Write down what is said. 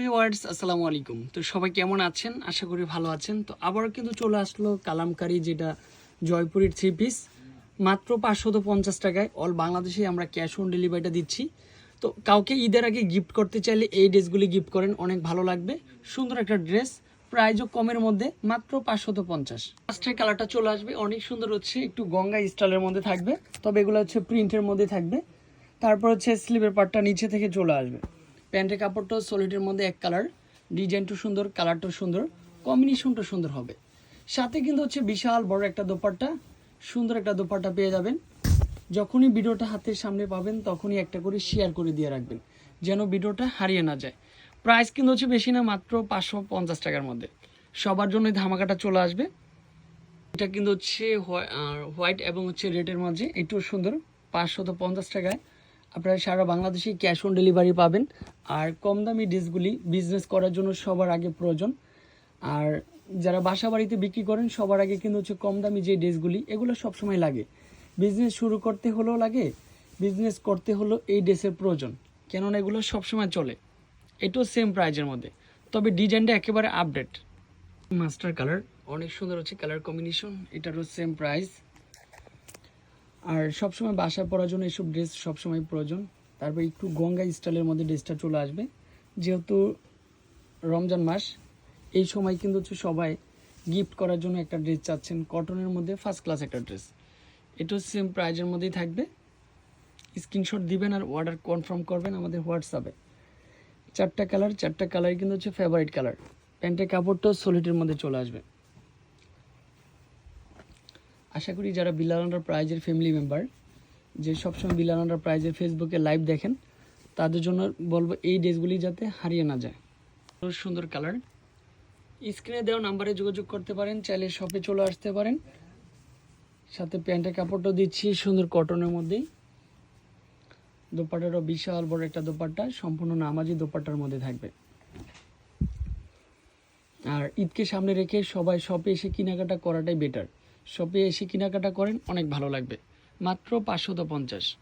Viewers আসসালামু আলাইকুম। তো সবাই কেমন আছেন? আশা করি ভালো আছেন। তো আবারও কিন্তু চলে আসলো কালামকারি, যেটা জয়পুরের থ্রি পিস মাত্র পাঁচশত পঞ্চাশ টাকায়। অল বাংলাদেশে আমরা ক্যাশ অন ডেলিভারিটা দিচ্ছি। তো কাউকে ঈদের আগে গিফট করতে চাইলে এই ড্রেসগুলি গিফট করেন, অনেক ভালো লাগবে। সুন্দর একটা ড্রেস প্রাইজও কমের মধ্যে, মাত্র পাঁচশত পঞ্চাশ। ফার্স্টের কালারটা চলে আসবে, অনেক সুন্দর হচ্ছে, একটু গঙ্গা স্টাইলের মধ্যে থাকবে। তবে এগুলো হচ্ছে প্রিন্টের মধ্যে থাকবে। তারপর হচ্ছে স্লিভের পার্টটা নিচে থেকে চলে আসবে। প্যান্টের কাপড়টাও সলিডের মধ্যে এক কালার ডিজাইনটা সুন্দর কালারটাও সুন্দর কম্বিনেশনটা সুন্দর হবে। সাথে কিন্তু হচ্ছে বিশাল বড় একটা দোপাট্টা, সুন্দর একটা দোপাট্টা পেয়ে যাবেন। যখনই ভিডিওটা হাতের সামনে পাবেন, তখনই একটা করে শেয়ার করে দিয়ে রাখবেন, যেন ভিডিওটা হারিয়ে না যায়। প্রাইস কিন্তু হচ্ছে বেশি না, মাত্র পাঁচশো পঞ্চাশ টাকার মধ্যে। সবার জন্য ধামাকাটা চলে আসবে। এটা কিন্তু হচ্ছে হোয়াইট এবং হচ্ছে রেডের মাঝে একটু সুন্দর পাঁচশত পঞ্চাশ টাকায়। আপনারা সারা বাংলাদেশে ক্যাশ অন ডেলিভারি পাবেন। আর কম দামি ডিসগুলি বিজনেস করার জন্য সবার আগে প্রয়োজন। আর যারা বাসা বাড়িতে বিক্রি করেন, সবার আগে কিন্তু হচ্ছে কম দামি যে ড্রেসগুলি এগুলো সবসময় লাগে। বিজনেস শুরু করতে হলেও লাগে বিজনেস করতে হলেও এই ড্রেসের প্রয়োজন। কেননা এগুলো সবসময় চলে। এটাও সেম প্রাইজের মধ্যে। তবে ডিজাইনটা একেবারে আপডেট মাস্টার কালার অনেক সুন্দর হচ্ছে কালার কম্বিনেশন এটারও সেম প্রাইস আর সবসময় বাসা পরার জন্য এসব ড্রেস সবসময় প্রয়োজন। তারপর একটু গঙ্গা স্টাইলের মধ্যে ড্রেসটা চলে আসবে। যেহেতু রমজান মাস, এই সময় কিন্তু হচ্ছে সবাই গিফট করার জন্য একটা ড্রেস চাচ্ছেন। কটনের মধ্যে ফার্স্ট ক্লাস একটা ড্রেস এটাও সেম প্রাইজের মধ্যেই থাকবে। স্ক্রিনশট দিবেন আর অর্ডার কনফার্ম করবেন আমাদের হোয়াটসঅ্যাপে চারটা কালার চারটা কালার কিন্তু হচ্ছে ফেভারিট কালার প্যান্টের কাপড়টাও সলিডের মধ্যে চলে আসবে। আশা করি যারা বিলাল আন্ডার প্রাইজের ফ্যামিলি মেম্বার যে সবসময় বিলাল আন্ডার প্রাইজের ফেসবুকে লাইভ দেখেন, তাদের জন্য বলব এই ড্রেসগুলি যাতে হারিয়ে না যায়। সুন্দর কালার স্ক্রিনে দেওয়া নাম্বারে যোগাযোগ করতে পারেন, চাইলে শপে চলে আসতে পারেন। সাথে প্যান্টের কাপড়টাও দিচ্ছি সুন্দর কটনের মধ্যেই। দোপাট্টারও বিশাল বড় একটা দোপাট্টা, সম্পূর্ণ নামাজি দোপাট্টার মধ্যে থাকবে। আর ঈদকে সামনে রেখে সবাই শপে এসে কেনাকাটা করাটাই বেটার শপে এসে কেনাকাটা করেন অনেক ভালো লাগবে। মাত্র পাঁচশত পঞ্চাশ।